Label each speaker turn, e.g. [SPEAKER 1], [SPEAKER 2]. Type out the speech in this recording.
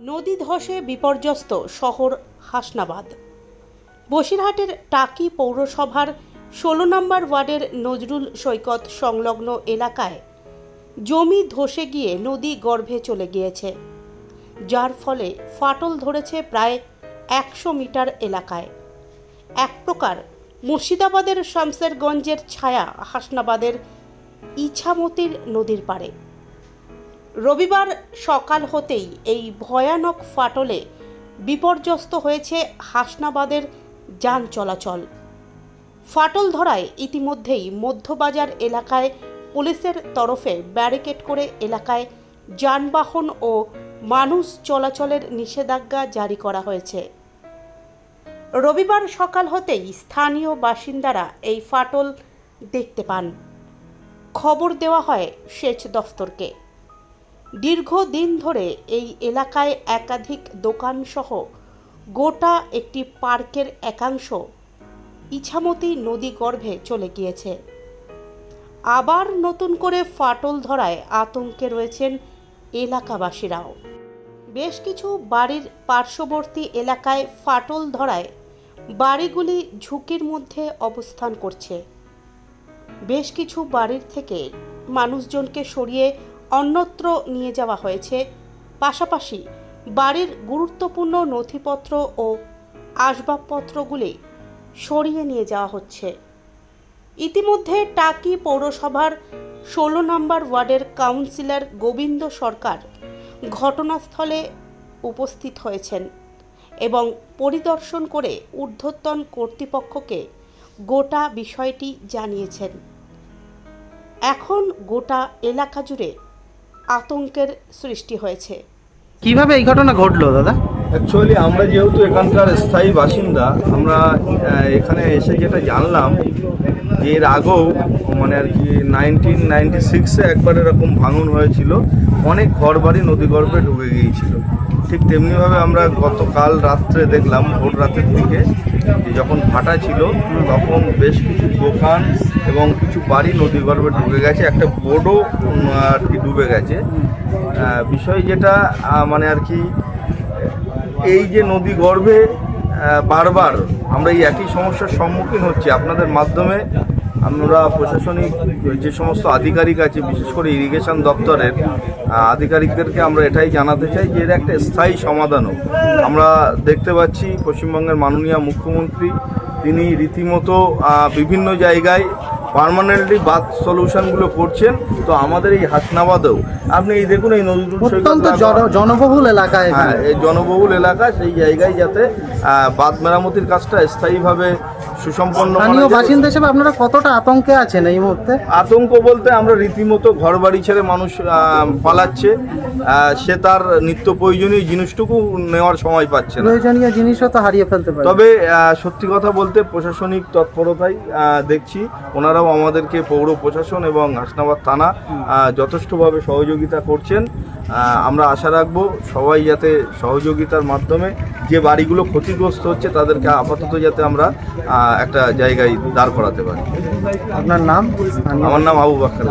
[SPEAKER 1] নদী ধসে বিপর্যস্ত শহর হাসনাবাদ। বসিরহাটের টাকি পৌরসভার ষোলো নম্বর ওয়ার্ডের নজরুল সৈকত সংলগ্ন এলাকায় জমি ধসে গিয়ে নদী গর্ভে চলে গিয়েছে, যার ফলে ফাটল ধরেছে প্রায় একশো মিটার এলাকায়। এক প্রকার মুর্শিদাবাদের শামসেরগঞ্জের ছায়া হাসনাবাদের ইছামতির নদীর পাড়ে। রবিবার সকাল হতেই এই ভয়ানক ফাটলে বিপর্যস্ত হয়েছে হাসনাবাদের যান চলাচল। ফাটল ধরায় ইতিমধ্যেই মধ্যবাজার এলাকায় পুলিশের তরফে ব্যারিকেড করে এলাকায় যানবাহন ও মানুষ চলাচলের নিষেধাজ্ঞা জারি করা হয়েছে। রবিবার সকাল হতেই স্থানীয় বাসিন্দারা এই ফাটল দেখতে পান। খবর দেওয়া হয় সেচ দফতরকে। দীর্ঘদিন ধরে এই এলাকায় একাধিক দোকানসহ গোটা একটি পার্কের একাংশ ইছামতি নদী গর্ভে চলে গিয়েছে। আবার নতুন করে ফাটল ধরায় আতঙ্কে রয়েছেন এলাকাবাসীরাও। বেশ কিছু বাড়ির পার্শ্ববর্তী এলাকায় ফাটল ধরায় বাড়িগুলি ঝুঁকির মধ্যে অবস্থান করছে। বেশ কিছু বাড়ির থেকে মানুষজনকে সরিয়ে অন্যত্র নিয়ে যাওয়া হয়েছে। পাশাপাশি বাড়ির গুরুত্বপূর্ণ নথিপত্র ও আসবাবপত্রগুলি সরিয়ে নিয়ে যাওয়া হচ্ছে। ইতিমধ্যে টাকি পৌরসভার ষোলো নম্বর ওয়ার্ডের কাউন্সিলর গোবিন্দ সরকার ঘটনাস্থলে উপস্থিত হয়েছেন এবং পরিদর্শন করে ঊর্ধ্বতন কর্তৃপক্ষকে গোটা বিষয়টি জানিয়েছেন। এখন গোটা এলাকা জুড়ে আতঙ্কের সৃষ্টি হয়েছে।
[SPEAKER 2] কীভাবে এই ঘটনা ঘটলো দাদা?
[SPEAKER 3] অ্যাকচুয়ালি আমরা যেহেতু এখানকার স্থায়ী বাসিন্দা আমরা এখানে এসে যেটা জানলাম যে এর আগেও মানে আর কি নাইনটিন নাইনটি সিক্সে একবার এরকম ভাঙন হয়েছিল অনেক ঘরবাড়ি নদী গর্ভে ঢুকে গিয়েছিল। ঠিক তেমনিভাবে আমরা গতকাল রাত্রে দেখলাম ভোর রাতের দিকে যে যখন ফাটা ছিল তখন বেশ কিছু দোকান এবং কিছু বাড়ি নদী গর্ভে ঢুকে গেছে, একটা বোর্ডও আর কি ডুবে গেছে। বিষয় যেটা মানে আর কি, এই যে নদী গর্ভে বারবার আমরা এই একই সমস্যার সম্মুখীন হচ্ছি। আপনাদের মাধ্যমে আমরা প্রশাসনিক যে সমস্ত আধিকারিক আছে, বিশেষ করে ইরিগেশন দপ্তরের আধিকারিকদেরকে আমরা এটাই জানাতে চাই যে এর একটা স্থায়ী সমাধান হোক আমরা দেখতে পাচ্ছি পশ্চিমবঙ্গের মাননীয় মুখ্যমন্ত্রী, তিনি রীতিমতো বিভিন্ন জায়গায় পার্মানেন্টলি বাদ সলিউশনগুলো করছেন তো আমাদের এই হাসনাবাদেও। আপনি এই দেখুন এই নজরুল
[SPEAKER 2] অত্যন্ত জন- জনবহুল এলাকায়
[SPEAKER 3] হ্যাঁ এই জনবহুল এলাকা সেই জায়গায় যাতে বাদ মেরামতির কাজটা স্থায়ীভাবে সুসম্পন্ন
[SPEAKER 2] স্থানীয় বাসিন্দা হিসেবে আপনারা কতটা আতঙ্কে আছেন এই মুহূর্তে?
[SPEAKER 3] আতঙ্ক বলতে আমরা রীতিমতো ঘর বাড়ি ছেড়ে মানুষ পালাচ্ছে। সে তার নিত্য প্রয়োজনীয় জিনিসটুকু নেওয়ার সময় পাচ্ছে না।
[SPEAKER 2] প্রয়োজনীয় জিনিসও তো হারিয়ে ফেলতে পারে।
[SPEAKER 3] তবে সত্যি কথা বলতে প্রশাসনিক তৎপরতাই দেখছি। ওনারাও আমাদেরকে পৌর প্রশাসন এবং হাসনাবাদ থানা যথেষ্টভাবে সহযোগিতা করছেন। আমরা আশা রাখব সবাই যাতে সহযোগিতার মাধ্যমে যে বাড়িগুলো ক্ষতিগ্রস্ত হচ্ছে তাদেরকে আপাতত যাতে আমরা একটা জায়গায় দাঁড় করাতে পারি
[SPEAKER 2] আপনার নাম
[SPEAKER 3] আমার নাম আবু বাক্কার।